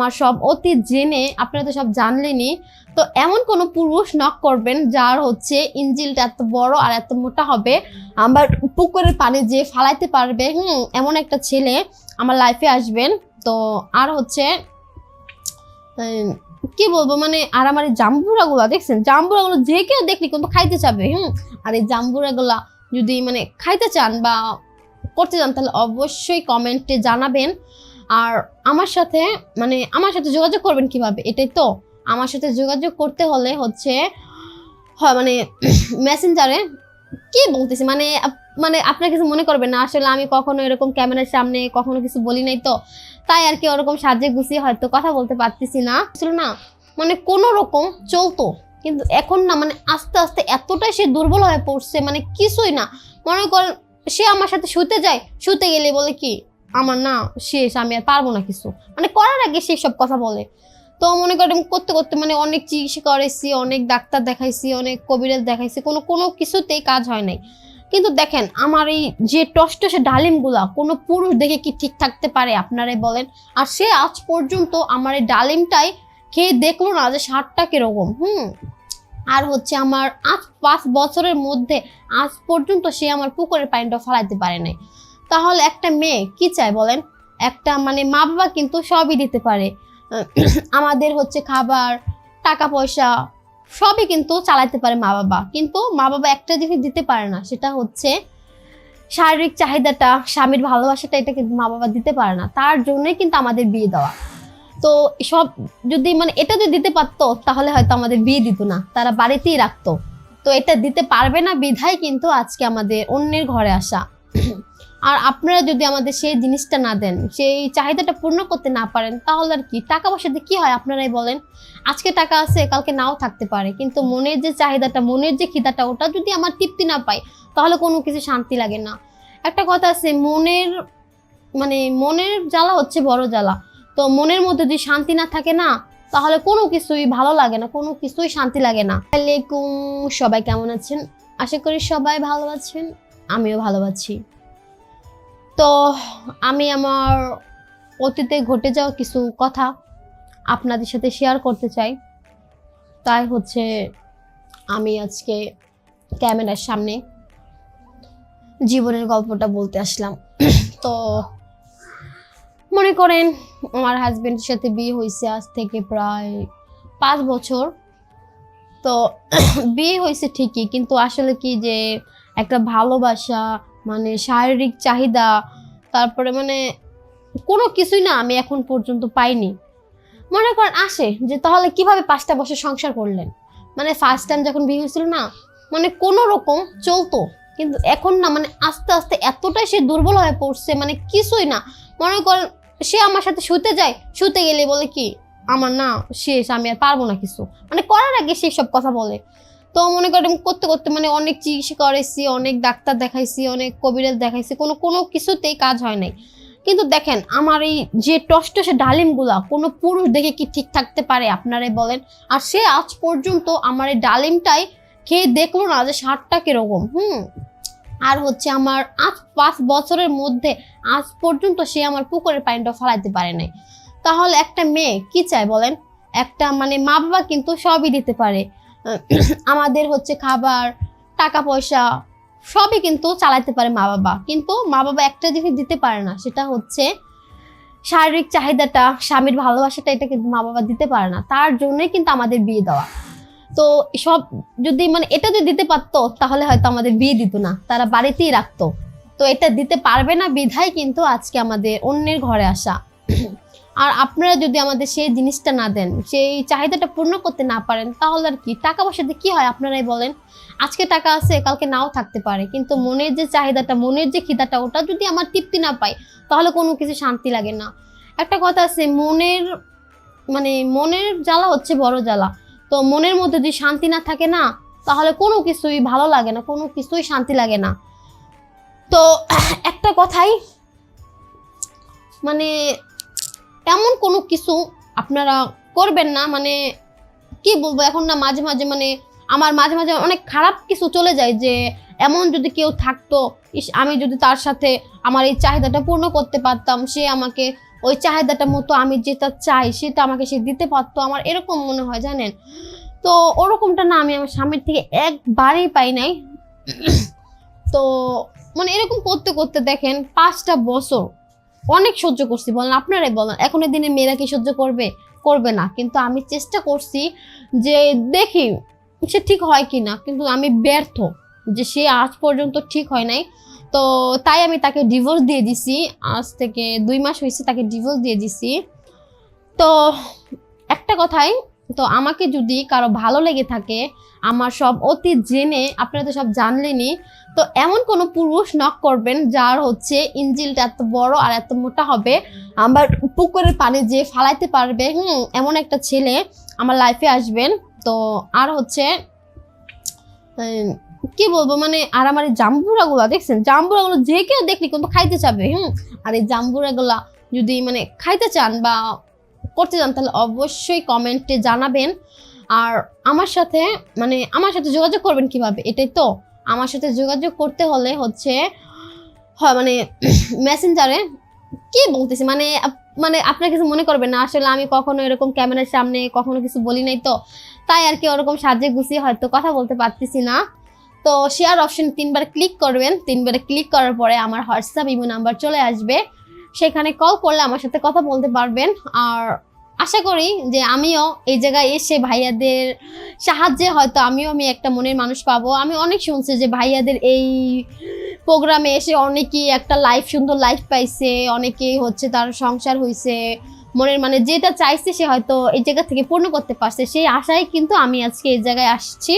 আমার সব অতীত জেনে আপনারা তো সব জানলেনই। তো এমন কোনো পুরুষ নক করবেন যার হচ্ছে ইঞ্জিলটা এত বড় আর এত মোটা হবে। আমার পুকুরের পানি যে ফালাইতে পারবে, হুম, এমন একটা ছেলে আমার লাইফে আসবেন। তো আর হচ্ছে কি বলব মানে আর আমার এই জাম্বুরাগুলো দেখছেন? জাম্বুরাগুলো যে কেউ দেখলি কিন্তু খাইতে চাবে, হুম? আর এই জাম্বুরাগুলা যদি মানে খাইতে চান বা করতে চান তাহলে অবশ্যই কমেন্টে জানাবেন। আর আমার সাথে মানে আমার সাথে যোগাযোগ করবেন কীভাবে? এটাই তো। আমার সাথে যোগাযোগ করতে হলে হচ্ছে, হয় মানে মেসেঞ্জারে কি বলতেছি? মানে মানে আপনার কিছু মনে করবেন না। আসলে আমি কখনো এরকম ক্যামেরার সামনে কখনো কিছু বলি নাই তো। তাই আর কি ওরকম সাজে গুছিয়ে হয়তো কথা বলতে পারতেছি না। ছিল না মানে কোনো রকম চলতো। কিন্তু এখন না মানে আস্তে আস্তে এতটাই সে দুর্বল হয়ে পড়ছে মানে কিছুই না। মনে করেন সে আমার সাথে শুতে যায় শুতে গেলে বলে কি আমার না শেষ, আমি আর পারব না কিছু। মানে করার আগে সে সব কথা বলে। তো মনে করেন করতে করতে মানে অনেক চিকিৎসা করেছি অনেক ডাক্তার দেখাইছি, অনেক কবিরাজ দেখাইছি, কোনো কোনো কিছুতেই কাজ হয় নাই। কিন্তু দেখেন, আমার এই যে টসটসে ডালিমগুলা, কোনো পুরুষ দেখে কি ঠিক থাকতে পারে, আপনারাই বলেন। আর সে আজ পর্যন্ত আমার এই ডালিমটাই খেয়ে দেখল না যে স্বাদটা কীরকম। হুম, আর হচ্ছে আমার আজ পাঁচ বছরের মধ্যে আজ পর্যন্ত সে আমার পুকুরের পানিটা ফেলাইতে পারে নাই। তাহলে একটা মেয়ে কি চায় বলেন? একটা মানে মা বাবা কিন্তু সবই দিতে পারে। আমাদের হচ্ছে খাবার, টাকা পয়সা, সবই কিন্তু চালাতে পারে মা বাবা। কিন্তু মা বাবা একটা জিনিস দিতে পারে না, সেটা হচ্ছে শারীরিক চাহিদাটা, স্বামীর ভালোবাসাটা এটা কিন্তু মা বাবা দিতে পারে না। তার জন্যই কিন্তু আমাদের বিয়ে দেওয়া। তো সব যদি মানে এটা যদি দিতে পারতো, তাহলে হয়তো আমাদের বিয়ে দিত না। তারা বাড়িতেই রাখতো। তো এটা দিতে পারবে না বিধায় কিন্তু আজকে আমাদের অন্যের ঘরে আসা। আর আপনারা যদি আমাদের সেই জিনিসটা না দেন, সেই চাহিদাটা পূর্ণ করতে না পারেন, তাহলে আর কি? টাকা পয়সাতে কি হয় আপনারাই বলেন। আজকে টাকা আছে, কালকে নাও থাকতে পারে। কিন্তু মনের যে চাহিদাটা, মনের যে খিদাটা, ওটা যদি আমার তৃপ্তি না পাই, তাহলে কোনো কিছু শান্তি লাগে না। একটা কথা আছে, মনের মানে মনের জ্বালা হচ্ছে বড় জ্বালা। তো মনের মধ্যে যদি শান্তি না থাকে না, তাহলে কোনো কিছুই ভালো লাগে না, কোনো কিছুই শান্তি লাগে না। আলাইকুম, সবাই কেমন আছেন? আশা করি সবাই ভালো আছেন, আমিও ভালো আছি। তো আমি আমার অতীতে ঘটে যাওয়া কিছু কথা আপনাদের সাথে শেয়ার করতে চাই। তাই হচ্ছে আমি আজকে ক্যামেরার সামনে জীবনের গল্পটা বলতে আসলাম। তো মনে করেন আমার হাজব্যান্ডের সাথে বিয়ে হয়েছে আজ থেকে প্রায় পাঁচ বছর। তো বিয়ে হয়েছে ঠিকই, কিন্তু আসলে কি যে একটা ভালোবাসা মানে শারীরিক চাহিদা, তারপরে মানে কোনো কিছুই না আমি এখন পর্যন্ত পাইনি। মনে করেন আসে যে তাহলে কীভাবে পাঁচটা বছর সংসার করলেন? মানে ফার্স্ট টাইম যখন বিয়ে হয়েছিল না মানে কোনো রকম চলতো, কিন্তু এখন না মানে আস্তে আস্তে এতটাই সে দুর্বল হয়ে পড়ছে মানে কিছুই না। মনে করেন সে আমার সাথে শুতে যায়, শুতে গেলে বলে কি, আমার না শেষ, আমি আর পারব না কিছু। মানে করার আগে সে সব কথা বলে। তো মনে করেন করতে করতে মানে অনেক চিকিৎসা করেছি অনেক ডাক্তার দেখাইছি, অনেক কবিরাজ দেখাইছি, কোনো কোনো কিছুতেই কাজ হয় নাই। কিন্তু দেখেন, আমার এই যে টসটসে ডালিমগুলা, কোনো পুরুষ দেখে কি ঠিক থাকতে পারে আপনারাই বলেন? আর সে আজ পর্যন্ত আমার এই ডালিমটাই খেয়ে দেখল না যে স্বাদটা কীরকম, হুম? আর হচ্ছে আমার আজ পাঁচ বছরের মধ্যে আজ পর্যন্ত সে আমার পুকুরের পানিটা ফেলাইতে পারে নাই। তাহলে একটা মেয়ে কি চায় বলেন? একটা মানে মা বাবা কিন্তু সবই দিতে পারে। আমাদের হচ্ছে খাবার টাকা পয়সা সবই কিন্তু চালাতে পারে মা বাবা। কিন্তু মা বাবা একটা জিনিস দিতে পারে না, সেটা হচ্ছে শারীরিক চাহিদাটা, স্বামীর ভালোবাসাটা এটা কিন্তু মা বাবা দিতে পারে না। তার জন্যই কিন্তু আমাদের বিয়ে দেওয়া। তো সব যদি মানে এটা যদি দিতে পারতো, তাহলে হয়তো আমাদের বিয়ে দিত না। তারা বাড়িতেই রাখতো। তো এটা দিতে পারবে না বিধায় কিন্তু আজকে আমাদের অন্যের ঘরে আসা। আর আপনারা যদি আমাদের সেই জিনিসটা না দেন, সেই চাহিদাটা পূর্ণ করতে না পারেন, তাহলে আর কি? টাকা পয়সাতে কি হয় আপনারাই বলেন। আজকে টাকা আছে, কালকে নাও থাকতে পারে। কিন্তু মনের যে চাহিদাটা, মনের যে খিদাটা, ওটা যদি আমার তৃপ্তি না পাই তাহলে কোনো কিছু শান্তি লাগে না। একটা কথা আছে, মনের মানে মনের জ্বালা হচ্ছে বড় জ্বালা। তো মনের মধ্যে যদি শান্তি না থাকে না, তাহলে কোনো কিছুই ভালো লাগে না, কোনো কিছুই শান্তি লাগে না। তো একটা কথাই মানে এমন কোনো কিছু আপনারা করবেন না মানে কি বলব, এখন না মাঝে মাঝে মানে আমার মাঝে মাঝে অনেক খারাপ কিছু চলে যায় যে এমন যদি কেউ থাকতো, ইস, আমি যদি তার সাথে আমার এই চাহিদাটা পূর্ণ করতে পারতাম, সে আমাকে ওই চাহিদাটা মতো আমি যেটা চাই, সেটা আমাকে সে দিতে পারতো, আমার এরকম মনে হয়, জানেন? তো ওরকমটা না আমি আমার স্বামীর থেকে একবারেই পাই নাই। তো মানে এরকম করতে করতে দেখেন পাঁচটা বছর অনেক সহ্য করছি। বলেন, আপনারাই বলেন এখনের দিনে মেয়েরা কি সহ্য করবে? করবে না। কিন্তু আমি চেষ্টা করছি যে দেখি সে ঠিক হয় কি না। কিন্তু আমি ব্যর্থ যে সে আজ পর্যন্ত ঠিক হয় নাই। তো তাই আমি তাকে ডিভোর্স দিয়ে দিছি। আজ থেকে দুই মাস হয়েছে তাকে ডিভোর্স দিয়ে দিছি। তো একটা কথাই তো আমাকে যদি কারও ভালো লেগে থাকে, আমার সব অতীত জেনে আপনারা তো সব জানলেনই, তো এমন কোনো পুরুষ নক করবেন যার হচ্ছে ইঞ্জিলটা এত বড় আর এত মোটা হবে। আমার পুকুরের পানি যে ফালাইতে পারবে, হুম, এমন একটা ছেলে আমার লাইফে আসবেন। তো আর হচ্ছে কি বলব মানে আর আমার এই জাম্বুরাগুলো দেখছেন? জাম্বুরাগুলো যে কেউ দেখলি কিন্তু খাইতে চাবে, হুম। আর এই জাম্বুরাগুলা যদি মানে খাইতে চান বা করতে চান, তাহলে অবশ্যই কমেন্টে জানাবেন। আর আমার সাথে মানে আমার সাথে যোগাযোগ করবেন কীভাবে? এটাই তো। আমার সাথে যোগাযোগ করতে হলে হচ্ছে, হয় মানে মেসেঞ্জারে কি বলতেছি? মানে মানে আপনার কিছু মনে করবেন না। আসলে আমি কখনো এরকম ক্যামেরার সামনে কখনো কিছু বলি নাই তো। তাই আর কি ওরকম সাজে গুছিয়ে হয়তো কথা বলতে পারতেছি না। তো শেয়ার অপশন তিনবার ক্লিক করবেন। তিনবার ক্লিক করার পরে আমার হোয়াটসঅ্যাপ ইমো নাম্বার চলে আসবে। সেখানে কল করলে আমার সাথে কথা বলতে পারবেন। আর আশা করি যে আমিও এই জায়গায় এসে ভাইয়াদের সাহায্যে হয়তো আমিও আমি একটা মনের মানুষ পাবো। আমি অনেক শুনছি যে ভাইয়াদের এই প্রোগ্রামে এসে অনেকেই একটা লাইফ সুন্দর লাইফ পাইছে, অনেকেই হচ্ছে তার সংসার হয়েছে মনের মানে যেটা চাইছে সে হয়তো এই জায়গা থেকে পূর্ণ করতে পারছে। সেই আশায় কিন্তু আমি আজকে এই জায়গায় আসছি।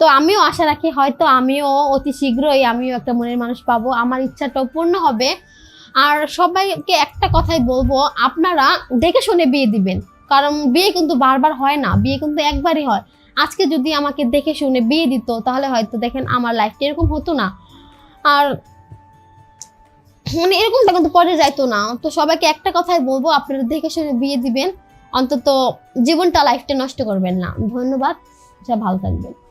তো আমিও আশা রাখি হয়তো আমিও অতি শীঘ্রই আমিও একটা মনের মানুষ পাবো। আমার ইচ্ছাটাও পূর্ণ হবে। আর সবাইকে একটা কথাই বলব, আপনারা দেখে শুনে বিয়ে দিবেন। কারণ বিয়ে কিন্তু বারবার হয় না, বিয়ে কিন্তু একবারই হয়। আজকে যদি আমাকে দেখে শুনে বিয়ে দিত, তাহলে হয়তো দেখেন আমার লাইফটা এরকম হতো না। আর মানে এরকমটা কিন্তু পরে যাইতো না। তো সবাইকে একটা কথাই বলব, আপনারা দেখে শুনে বিয়ে দিবেন। অন্তত জীবনটা লাইফটা নষ্ট করবেন না। ধন্যবাদ সব ভালো থাকবেন।